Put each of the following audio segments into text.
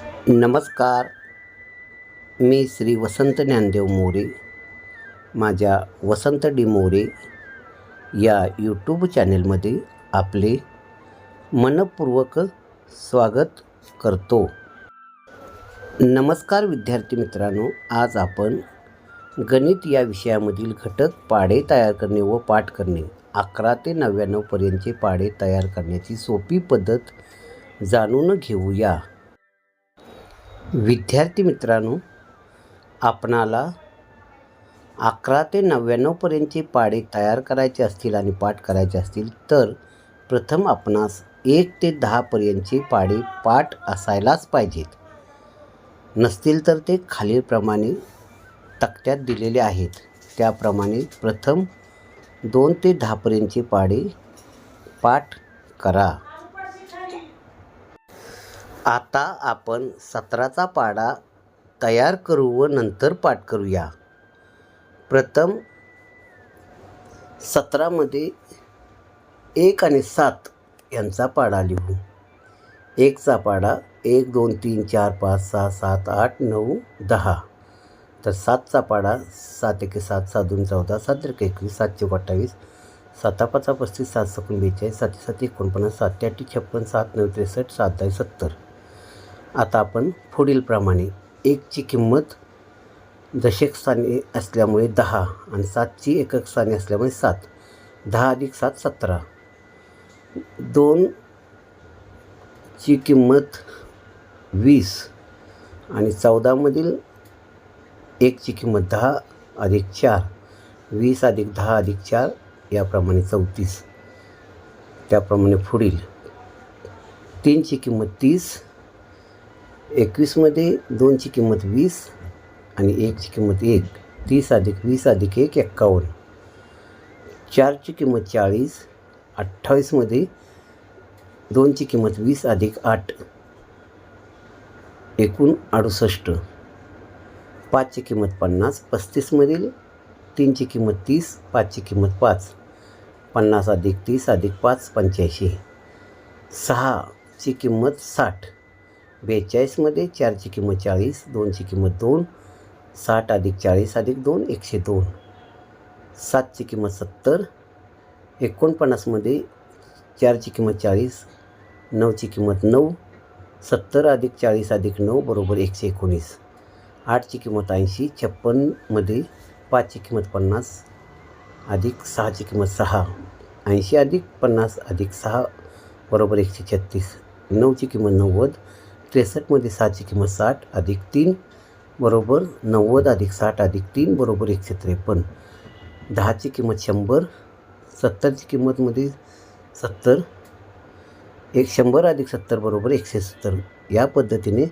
नमस्कार. मी श्री वसंत ज्ञानदेव मोरे माझ्या वसंत डी मोरे या यूट्यूब चॅनेलमध्ये आपले मनपूर्वक स्वागत करतो. नमस्कार विद्यार्थी मित्रांनो आज आपण गणित या विषयामधील घटक पाडे तयार करणे व पाठ करणे अकरा ते नव्याण्णवपर्यंतचे पाढे तयार करण्याची सोपी पद्धत जाणून घेऊया. विद्यार्थी मित्रांनो आपणाला अकरा ते नव्याण्णवपर्यंतचे पाढे तयार करायचे असतील आणि पाठ करायचे असतील तर प्रथम आपणास एक ते दहापर्यंतचे पाढे पाठ असायलाच पाहिजेत. नसतील तर ते खालीलप्रमाणे तक्त्यात दिलेले आहेत. त्याप्रमाणे प्रथम दोन ते दहापर्यंतचे पाढे पाठ करा. आता आपण सतराचा पाढा तयार करू व नंतर पाठ करूया. प्रथम सतरामध्ये एक आणि सात यांचा पाढा लिहू. एकचा पाढा एक दोन तीन चार पाच सहा सात आठ नऊ दहा. तर सातचा पाढा सात एके सात सात दोन चौदा सात एक एकवीस सातशे अठ्ठावीस साता पाचा पस्तीस सात सकून बेचाळीस सातशे सात एकोणपन्नास सात अठी छप्पन सात नऊ त्रेसष्ट सात दहा सत्तर. आता आपण पुढीलप्रमाणे एकची किंमत दशक स्थानी असल्यामुळे दहा आणि सातची एकक स्थानी असल्यामुळे सात. दहा अधिक सात सतरा. दोनची किंमत वीस आणि चौदामधील एकची किंमत दहा अधिक चार. वीस अधिक दहा अधिक चार याप्रमाणे चौतीस. त्याप्रमाणे पुढील. तीनची किंमत तीस एकवीसमध्ये दोनची किंमत वीस आणि एकची किंमत एक. तीस अधिक वीस अधिक एक एक्कावन्न. चारची किंमत चाळीस. अठ्ठावीसमध्ये दोनची किंमत वीस अधिक आठ. एकूण अडुसष्ट. पाचची किंमत पन्नास. पस्तीसमधील तीनची किंमत तीस. पाचची किंमत पाच. पन्नास अधिक तीस अधिक पाच पंच्याऐंशी. सहाची किंमत साठ. बेचाळीसमध्ये चारची किंमत चाळीस दोनची किंमत दोन साठ अधिक चाळीस अधिक दोन एकशे दोन. सातची किंमत सत्तर एकोणपन्नासमध्ये चारची किंमत चाळीस नऊची किंमत नऊ सत्तर अधिक चाळीस अधिक नऊ बरोबर एकशे एकोणीस. आठची किंमत ऐंशी छप्पनमध्ये पाचची किंमत पन्नास अधिक सहाची किंमत सहा. ऐंशी अधिक पन्नास अधिक सहा बरोबर एकशे छत्तीस. नऊची किंमत नव्वद त्रेसष्टमध्ये सहाची किंमत साठ अधिक तीन बरोबर नव्वद अधिक साठ अधिक तीन बरोबर एकशे त्रेपन्न. दहाची किंमत शंभर सत्तरची किंमतमध्ये सत्तर एक शंभर अधिक सत्तर बरोबर एकशे सत्तर. या पद्धतीने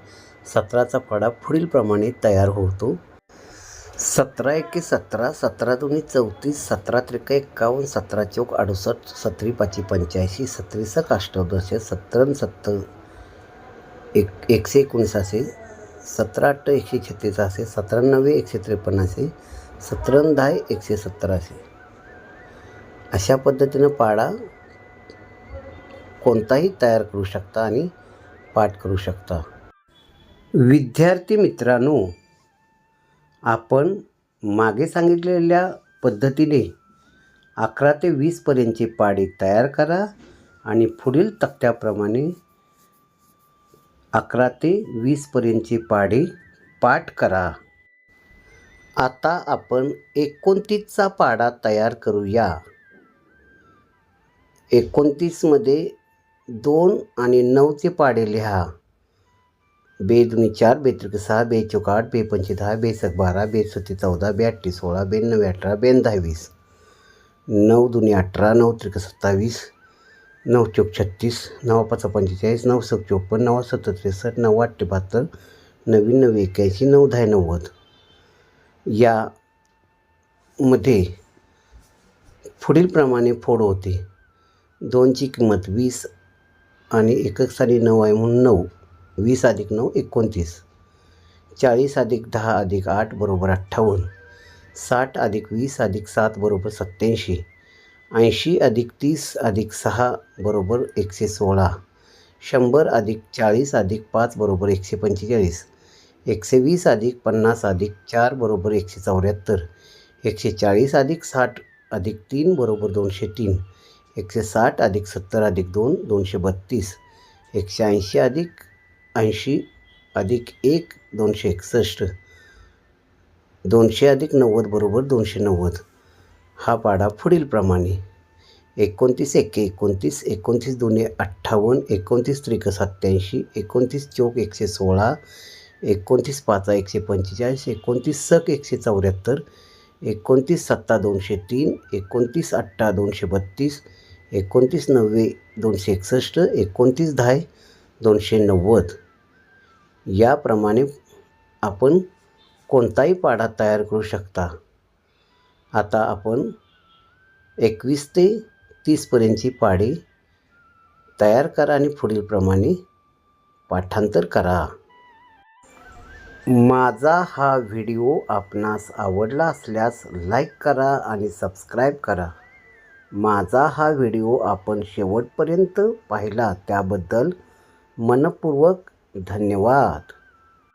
सतराचा पाढा पुढीलप्रमाणे तयार होतो. सतरा एके सतरा सतरा दोन्ही चौतीस सतरा त्रिका एक्कावन्न सतरा चौक अडुसष्ट सतरी पाचशे पंच्याऐंशी सत्रीसक अष्टादश सत्तर सत्तर एक एकशे एकोणीस असेल सतरा अठ्ठ एकशे छत्तीस असेल सतरा एकशे त्रेपन्न असेल सतरा दहा एकशे सत्तर असेल अशा पद्धतीनं पाडा कोणताही तयार करू शकता आणि पाठ करू शकता. विद्यार्थी मित्रांनो आपण मागे सांगितलेल्या पद्धतीने अकरा ते वीसपर्यंतचे पाडे तयार करा आणि पुढील तक्त्याप्रमाणे अकरा ते वीसपर्यंतची पाढे पाठ करा. आता आपण एकोणतीसचा पाढा तयार करूया. एकोणतीसमध्ये दोन आणि नऊचे पाढे लिहा. बे दुनी चार बेत्रिक सहा बे चौक आठ बे पंचे दहा बेसक बारा बेसती चौदा बे अठ्ठी सोळा बे अठरा बेन दहावीस नऊ दुनी अठरा नऊ त्रिक सत्तावीस. नऊ चौक छत्तीस नऊ पाच पंचेचाळीस नऊ सक चोपन्न नवा सत्तर त्रेसष्ट नऊ आठ बहात्तर नवीन नऊ एक्याऐंशी नऊ दहा नव्वद या मध्ये पुढीलप्रमाणे फोड होते. दोनची किंमत वीस आणि एकक साली नऊ आहे म्हणून नऊ. वीस अधिक नऊ एकोणतीस. चाळीस अधिक दहा अधिक आठ बरोबर अठ्ठावन्न. साठ अधिक वीस अधिक सात बरोबर सत्याऐंशी ऐंशी अधिक तीस अधिक सहा बरोबर एकशे सोळा. शंभर अधिक चाळीस अधिक पाच बरोबर एकशे पंचेचाळीस. एकशे वीस अधिक पन्नास अधिक चार बरोबर एकशे चौऱ्याहत्तर. एकशे चाळीस अधिक साठ अधिक तीन बरोबर दोनशे तीन. एकशे साठ अधिक सत्तर अधिक दोन दोनशे बत्तीस. एकशे ऐंशी अधिक ऐंशी अधिक एक दोनशे एकसष्ट. दोनशे अधिक नव्वद बरोबर दोनशे नव्वद. हा पाढा पुढीलप्रमाणे एकोणतीस एके एकोणतीस एकोणतीस दोन्ही अठ्ठावन्न एकोणतीस त्रिक सत्याऐंशी एकोणतीस चौक एकशे सोळा एकोणतीस पाचा एकशे पंचेचाळीस एकोणतीस सक एकशे चौऱ्याहत्तर एकोणतीस सत्ता दोनशे तीन एकोणतीस अठ्ठा दोनशे बत्तीस एकोणतीस नव्वे दोनशे एकसष्ट एकोणतीस दहा दोनशे नव्वद. याप्रमाणे आपण कोणताही पाढा तयार करू शकता. आता आपण एकवीस ते तीसपर्यंतची पाढे तयार करा आणि पुढीलप्रमाणे पाठांतर करा. माझा हा व्हिडिओ आपणास आवडला असल्यास लाईक करा आणि सबस्क्राईब करा. माझा हा व्हिडिओ आपण शेवटपर्यंत पाहिला त्याबद्दल मनपूर्वक धन्यवाद.